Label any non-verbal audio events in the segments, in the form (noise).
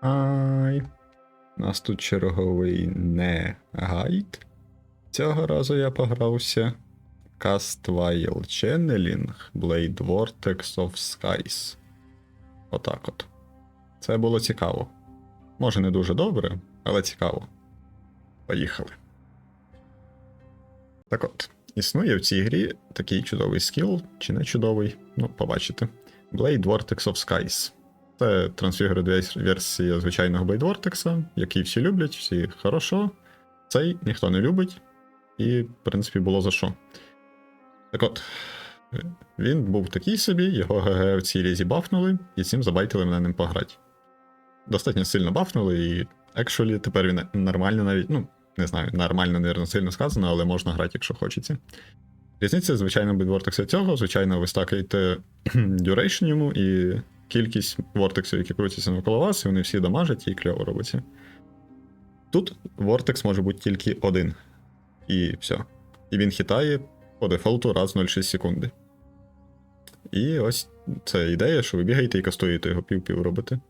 Ай. У нас тут черговий не гайд. Цього разу я погрався. Castwile Channeling Blade Vortex of Skies. Отак от. Це було цікаво. Може, не дуже добре, але цікаво. Поїхали. Так от, існує в цій грі такий чудовий скіл, чи не чудовий, ну, побачите. Blade Vortex of Skies. Це трансфігуред версія звичайного Vortex, який всі люблять, всі хорошо. Цей ніхто не любить, і, в принципі, було за що. Так от, він був такий собі, його ГГ в цій лізі бафнули, і цим забайтили мене ним пограти. Достатньо сильно бафнули, і actually тепер він нормально навіть, ну, не знаю, нормально, не сильно сказано, але можна грати, якщо хочеться. Різниця, звичайно, від вортекса цього, звичайно, ви стакаєте (clears throat) duration йому і кількість вортексів, які крутяться навколо вас, і вони всі дамажать і кльово робиться. Тут вортекс може бути тільки один. І все. І він хитає по дефолту раз в 0,6 секунди. І ось це ідея, що ви бігаєте і кастуєте його пів-пів робите.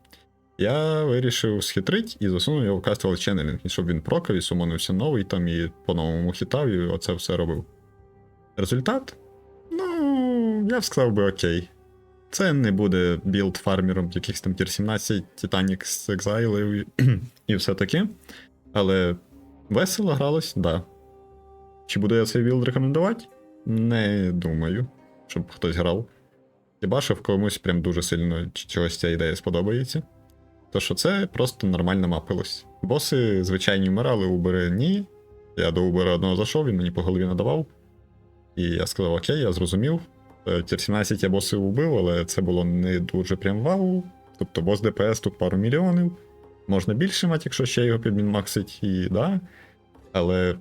Я вирішив схитрить і засунув його в Castle Channeling, щоб він прокав і сумонився новий там і по-новому хитав, і оце все робив. Результат? Ну, я б сказав би окей. Це не буде білд фармером якихось там тір 17, Titanic з Exile і, (clears throat) і все таке. Але весело гралось, да. Чи буду я цей білд рекомендувати? Не думаю, щоб хтось грав. Хіба що в комусь прям дуже сильно чогось ця ідея сподобається. То що це просто нормально мапилось. Боси звичайні вмирали, убери ні. Я до Убера одного зайшов, він мені по голові надавав. І я сказав, окей, я зрозумів. Тір 17 я босів убив, але це було не дуже прям вау. Тобто бос ДПС тут пару мільйонів. Можна більше мати, якщо ще його підмінмаксить, і да. Але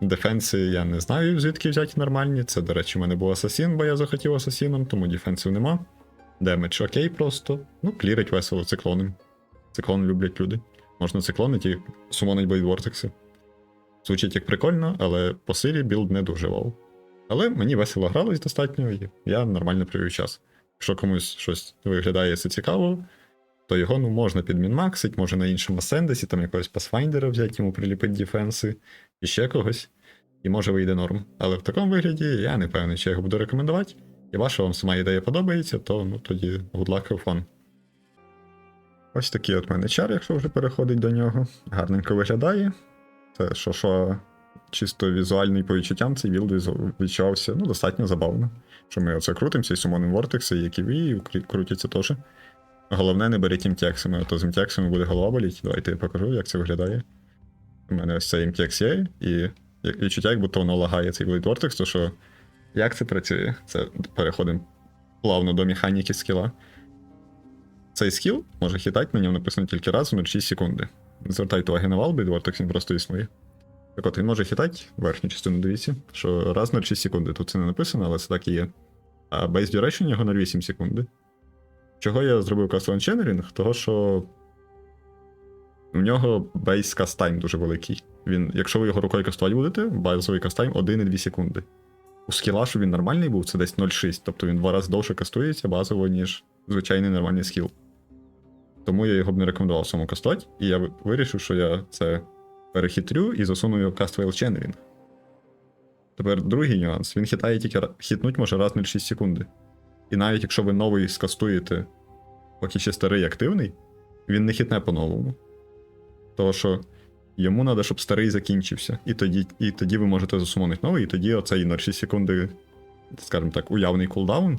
дефенси я не знаю, звідки взяти нормальні. Це, до речі, в мене був асасін, бо я захотів асасіном, тому дефенсів нема. Демедж окей просто. Ну, клірить весело циклоном. Циклон люблять люди. Можна циклонити і сумонить бойдвортекси. Звучить як прикольно, але по силі білд не дуже вау. Але мені весело гралось достатньо, і я нормально провів час. Якщо комусь щось виглядає це цікаво, то його ну, можна підмінмаксить, може на іншому сендесі, там якогось пасфайндера взяти, йому приліпити дефенси, і ще когось, і може вийде норм. Але в такому вигляді я не певний, чи я його буду рекомендувати. І ваша вам сама ідея подобається, то ну, тоді good luck have fun. Ось такий от мене чар, якщо вже переходить до нього. Гарненько виглядає. Це що чисто візуальний по відчуттям цей білд відчувався ну, достатньо забавно. Що ми оце крутимося і сумоним вортекси, які ви і кру- крутяться теж. Головне, не беріть імтексами, а то з імтексами буде голова боліть. Давайте я покажу, як це виглядає. У мене ось цей імтекс є, і відчуття, як будто воно лагає цей Blade Vortex, то що як це працює? Це переходимо плавно до механіки скіла. Цей скіл може хитати, на ньому написано тільки раз в 0,6 секунди. Звертайте уваги на вал, Vortex, він просто існує. Так от він може хитати верхню частину, дивіться, що раз на 6 секунди. Тут це не написано, але це так і є. А base duration його 0,8 секунди. Чого я зробив Castle Channeling? Того, що в нього base cast time дуже великий. Він, якщо ви його рукою кастувати будете, базовий кастайм 1,2 секунди. У скіла, щоб він нормальний був, це десь 0,6, тобто він два рази довше кастується базово, ніж звичайний нормальний скіл. Тому я його б не рекомендував самому кастувати, і я вирішив, що я це перехитрю і засуну його Castwell Channeling. Тепер другий нюанс. Він хитає тільки хитнуть може раз на 6 секунди. І навіть якщо ви новий скастуєте, поки ще старий активний, він не хитне по-новому. Тому що йому треба, щоб старий закінчився. І тоді, і тоді ви можете засумонити новий, і тоді оцей на 6 секунди, скажімо так, уявний кулдаун,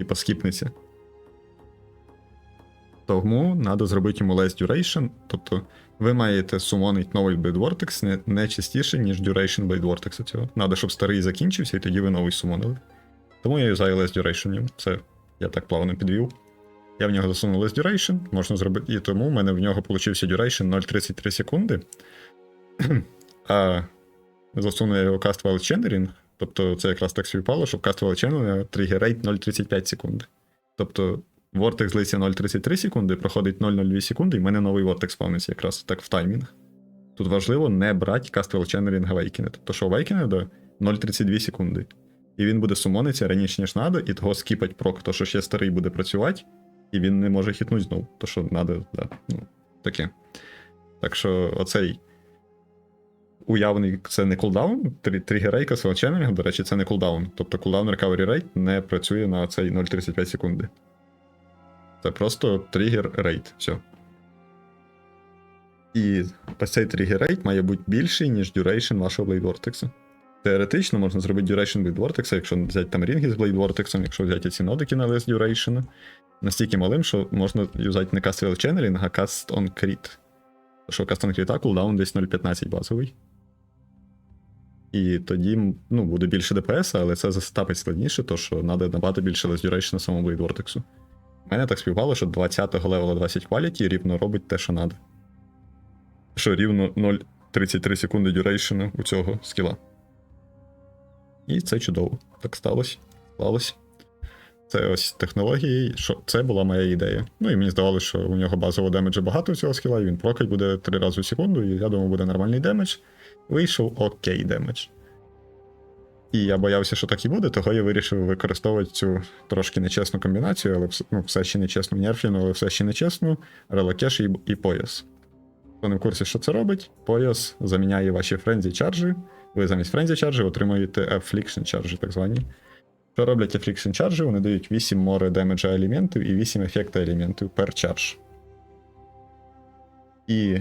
і поскіпнеться. Тому треба зробити йому less duration, тобто ви маєте сумонити новий Blade Vortex не, не частіше, ніж duration Blade Vortex цього. Треба, щоб старий закінчився, і тоді ви новий сумонили. Тому я юзаю less duration. Це я так плавно підвів. Я в нього засунув less duration, можна зробити. І тому в мене в нього получився duration 0,33 секунди. (clears throat) а засуну я його Cast While Channeling, тобто це якраз так співпало, щоб Cast While Channeling тригер рейт 0,35 секунди. Тобто Vortex злиться 0,33 секунди, проходить 0,02 секунди, і в мене новий Vortex спавниться якраз так в таймінг. Тут важливо не брати Castwell Channeling Awakened. Тобто, що Awakened 0,32 секунди. І він буде сумонитися раніше, ніж надо, і того скіпать прок, то що ще старий буде працювати, і він не може хітнути знову. То що надо, да. Ну, таке. Так що оцей уявний це не кулдаун. трі- Тригер рейка свого ченнелінгу, до речі, це не кулдаун. Тобто кулдаун recovery rate не працює на цей 0,35 секунди. Це просто тригер рейт. Все. І цей тригер рейт має бути більший, ніж duration вашого Blade Vortex. Теоретично можна зробити duration Blade Vortex, якщо взяти там рінги з Blade Vortex, якщо взяти ці нодики на less duration, настільки малим, що можна юзати не cast Well Channeling, а cast on crit. Тому що cast on crit кулдаун десь 0.15 базовий. І тоді ну, буде більше ДПС, але це застапить складніше, то що треба набагато більше less duration на самому Blade Vortex. Мене так співпало, що 20-го левела 20 quality рівно робить те, що треба. Що рівно 0,33 секунди duration у цього скіла. І це чудово. Так сталося. Сталося. Це ось технології, що це була моя ідея. Ну і мені здавалося, що у нього базового демеджа багато у цього скіла, і він прокать буде 3 рази в секунду, і я думав, буде нормальний демедж. Вийшов окей демедж. І я боявся, що так і буде, того я вирішив використовувати цю трошки нечесну комбінацію, але ну, все ще нечесну нерфліну, але все ще нечесну, релакеш і, і пояс. Хто не в курсі, що це робить, пояс заміняє ваші френзі чарджі. Ви замість френзі чарджі отримуєте affliction чарджі, так звані. Що роблять affliction чарджі? Вони дають 8 море демеджа елементів і 8 ефекта елементів per чардж. І.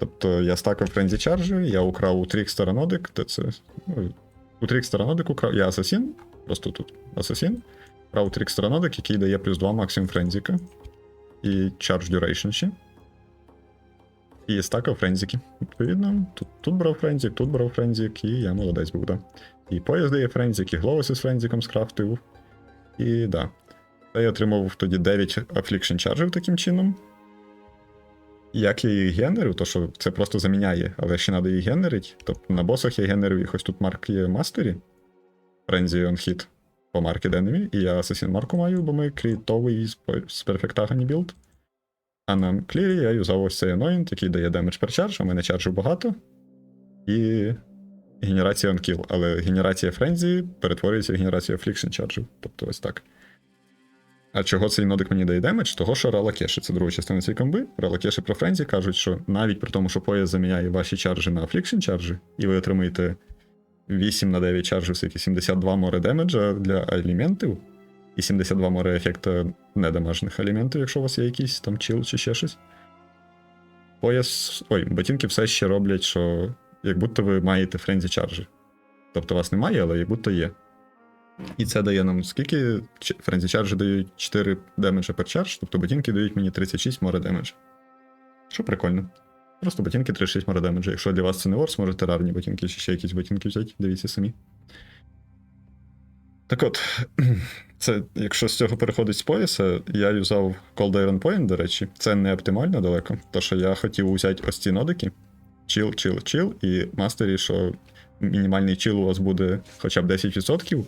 Тобто я стакав френзі чарджі, я украв у Трікстера нодик, де це. Ну, у Трікстера нодик украв. Я асасін, просто тут асасін. Украв у Трікстера нодик, який дає плюс 2 максимум френзіка. І charge duration ще. І стакав френзіки. Відповідно, тут, тут брав френзік, тут брав френзік, і я молодець був, да. І поїзд дає френзік, і Гловус із френзіком скрафтив. І да. Та я отримав тоді 9 affliction чаржів таким чином. Як я їх генерив, то що це просто заміняє, але ще треба їх генерити. Тобто на босах я генерив їх ось тут марк є мастері. Френзі on hit по марки Enemy, і я Assassin марку маю, бо ми крітовий з, перфектагоні білд. А на клірі я юзав ось цей Anoint, який дає демедж per charge, у мене чаржів багато. І генерація on kill. Але генерація френзі перетворюється в генерацію affliction чаржів. Тобто ось так. А чого цей нодик мені дає демедж? Того, що релакеші, це друга частина цієї комби. Релакеші про френзі кажуть, що навіть при тому, що пояс заміняє ваші чаржі на affliction чаржі, і ви отримуєте 8 на 9 чаржів, скільки 72 море демеджа для елементів, і 72 море ефекта недамажних елементів, якщо у вас є якийсь там чил чи ще щось. Пояс. Ой, ботинки все ще роблять, що як будто ви маєте френзі чаржі. Тобто вас немає, але як будто є. І це дає нам скільки френзі чаржі дають 4 демеджа per чардж, тобто ботинки дають мені 36 море демеджа. Що прикольно. Просто ботинки 36 море демеджа. Якщо для вас це не орс, можете рарні ботинки чи ще якісь ботинки взяти, дивіться самі. Так от, (clears throat) це, якщо з цього переходить з пояса, я юзав Cold Iron Point, до речі, це не оптимально далеко, то що я хотів взяти ось ці нодики. Чил, чил, чил, і мастері, що мінімальний чил у вас буде хоча б 10%,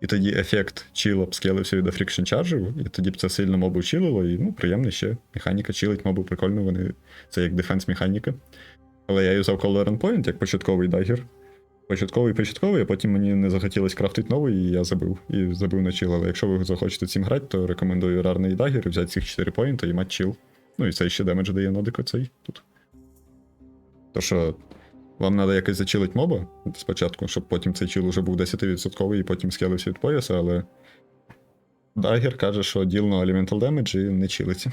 і тоді ефект чил обскелився від фрікшн чаржів, і тоді б це сильно мобу чилило, і ну, приємно ще. Механіка чилить мобу прикольно, вони це як дефенс механіка. Але я юзав Iron Point як початковий дагер. Початковий початковий, а потім мені не захотілось крафтити новий, і я забив. І забив на чил. Але якщо ви захочете цим грати, то рекомендую рарний дагер, взяти цих 4 поінти і мати чил. Ну і це ще демедж дає нодик оцей тут. То що вам треба якось зачилити моба спочатку, щоб потім цей чил уже був 10% і потім скелився від пояса, але. Дагер каже, що діл на Elemental Damage і не чилиться.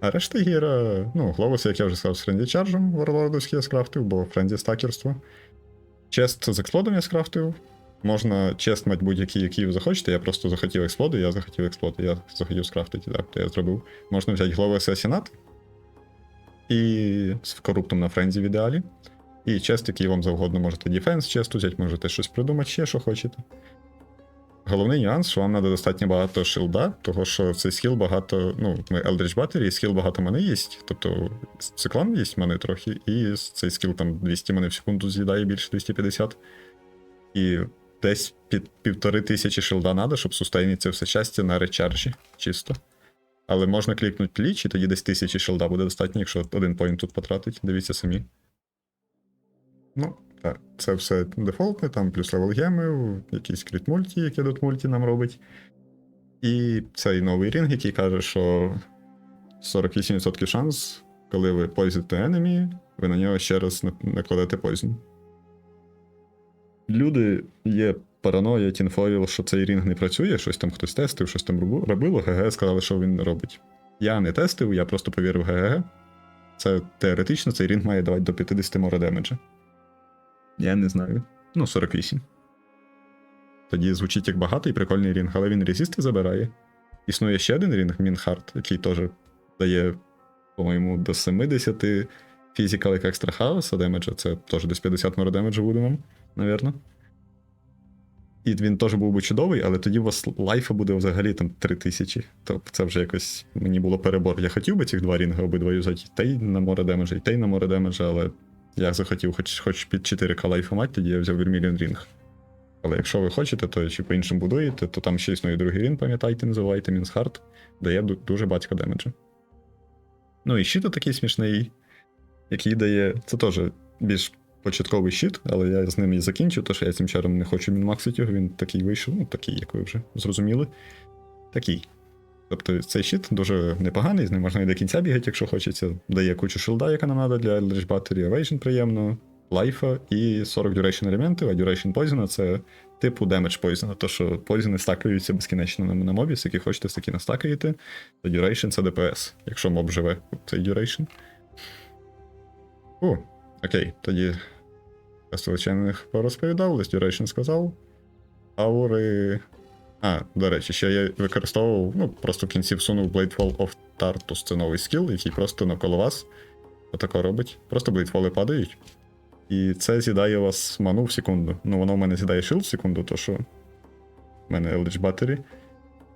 А решта гіра, ну, Глобус, як я вже сказав, з френді чарджем варлордовський я скрафтив, бо френді стакерство. Чест з експлодом я скрафтив. Можна чест мати будь-який, який ви захочете. Я просто захотів експлоди, я захотів експлоди, я захотів скрафтити, так, то я зробив. Можна взяти Глобу Асасінат і з коруптом на френзі в ідеалі. І чест, який вам завгодно можете дефенс чест взяти, можете щось придумати, ще що хочете. Головний нюанс, що вам треба достатньо багато шилда, того що цей скіл багато. Ну, ми Eldritch Battery, скіл багато мани є. Тобто циклон є мани трохи, і цей скіл там 200 мани в секунду з'їдає більше 250. І десь під півтори тисячі шилда треба, щоб сустейнити це все щастя на речаржі чисто. Але можна клікнути ліч, і тоді десь тисячі шилда буде достатньо, якщо один поінт тут потратить. Дивіться самі. Ну, так, це все дефолтне, там плюс левел геми, якийсь кріт мульті, який тут мульті нам робить. І цей новий рінг, який каже, що 48% шанс, коли ви позите enemy, ви на нього ще раз накладете poison. Люди є параноя, тінфоїл, що цей рінг не працює, щось там хтось тестив, щось там робило, ГГ сказали, що він робить. Я не тестив, я просто повірив ГГ. Це теоретично цей рінг має давати до 50 мора демеджа. Я не знаю. Ну, 48. Тоді звучить як багатий прикольний рінг, але він резисти забирає. Існує ще один рінг, Мінхарт, який теж дає, по-моєму, до 70 фізикал як екстра хаоса демеджа. Це теж десь 50 мора демеджа буде вам, навірно. І він теж був би чудовий, але тоді у вас лайфа буде взагалі там 3000. Тобто це вже якось мені було перебор. Я хотів би цих два рінги обидва юзати, і той на море демеджа, і той на море демеджа, але я захотів хоч, хоч під 4к лайфа мати, тоді я взяв Vermilion рінг. Але якщо ви хочете, то чи по-іншому будуєте, то там ще існує другий рін, пам'ятайте, називайте Мінсхарт, дає дуже батька демеджа. Ну і щит такий смішний, який дає. Це теж більш початковий щит, але я з ним і закінчу, тому що я цим чаром не хочу мінмаксити його, він такий вийшов, ну такий, як ви вже зрозуміли. Такий. Тобто цей щит дуже непоганий, з ним можна і до кінця бігати, якщо хочеться. Дає кучу шилда, яка нам треба для Eldritch Battery, Evasion приємно, лайфа і 40 duration елементів, а duration poison це типу damage poison, то що poison стакаються безкінечно на, на мобі, які хочете, такі настакаєте, то duration це DPS, якщо моб живе цей duration. О, окей, тоді Величезних порозповідав, лист duration сказав. Аури. А, до речі, ще я використовував, ну, просто в кінці всунув Bladefall of Tartus. Це новий скіл, який просто навколо вас отако робить. Просто блейдфоли падають. І це з'їдає у вас ману в секунду. Ну, воно в мене з'їдає шилд в секунду, то що в мене Eldritch Battery.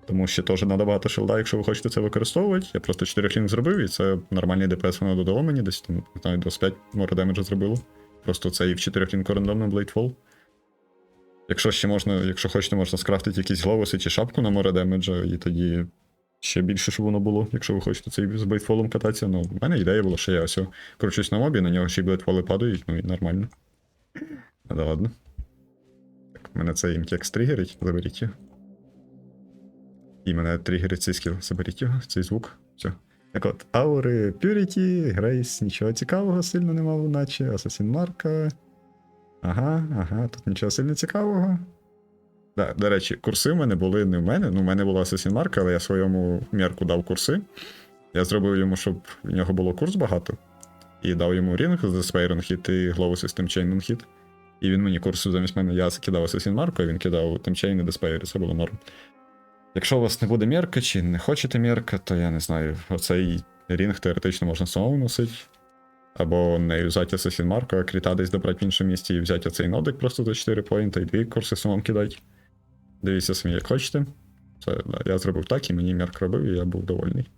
Тому ще теж треба багато шилда, якщо ви хочете це використовувати. Я просто 4 клінг зробив, і це нормальний ДПС воно додало мені, десь там, не 25 море демеджа зробило. Просто це і в 4 клінку рандомно Bladefall. Якщо ще можна, якщо хочете, можна скрафтити якісь гловуси чи шапку на море демеджа, і тоді ще більше, щоб воно було, якщо ви хочете цей з бейтфолом кататися. Ну, в мене ідея була, що я ось кручусь на мобі, на нього ще й бейтфоли падають, ну і нормально. Але ладно. Так, мене цей імтекс тригерить, заберіть його. І мене тригерить цей скіл, заберіть його, цей звук. Все. Так от, аури, Purity, Грейс, нічого цікавого сильно не мав, наче, Assassin Марка. Ага, ага, тут нічого сильно цікавого. Да, до речі, курси в мене були не в мене. Ну, в мене була Assassin Mark, але я своєму мерку дав курси. Я зробив йому, щоб в нього було курс багато. І дав йому рінг з Spairon Hit і Global System Chain Hit. І він мені курси замість мене. Я кидав Assassin Mark, а він кидав Темчейн і Despair, це було норм. Якщо у вас не буде мерка чи не хочете мерка, то я не знаю, оцей рінг теоретично можна самому носити. Або не юзати Assassin Mark, а кріта десь добрати в іншому місці і взяти оцей нодик просто за 4 поінта і дві курси самому кидати. Дивіться самі, як хочете. Це, я зробив так, і мені мерк робив, і я був довольний.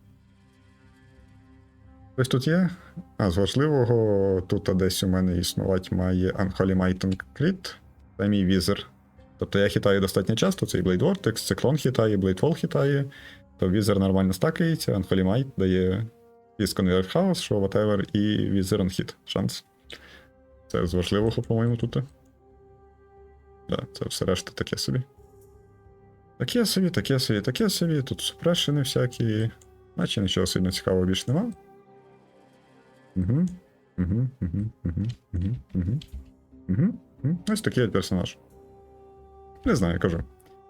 Ось тут є. А, з важливого, тут десь у мене існувати має Unholy Might Crit. Це мій візер. Тобто я хитаю достатньо часто, цей Blade Vortex, циклон хитає, Blade Wall хитає, то візер нормально стакається, Might дає Із Convert House, що whatever, і візер hit шанс. Це з важливого, по-моєму, тут. Да, це все решта таке собі. Таке собі, таке собі, таке собі. Тут супрешени всякі. Наче нічого сильно цікавого більш нема. Угу, угу, угу, угу, угу. Угу. Угу. Ось такий персонаж. Не знаю, кажу.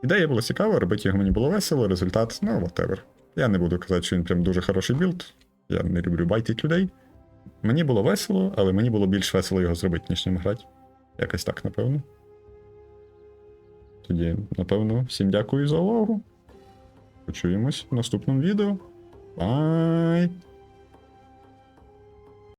Ідея була цікава, робити його мені було весело, результат, ну, whatever. Я не буду казати, що він прям дуже хороший білд. Я не люблю байтити людей. Мені було весело, але мені було більш весело його зробити, ніж ним грати. Якось так, напевно. Тоді, напевно, всім дякую за увагу. Почуємось в наступному відео. Бай!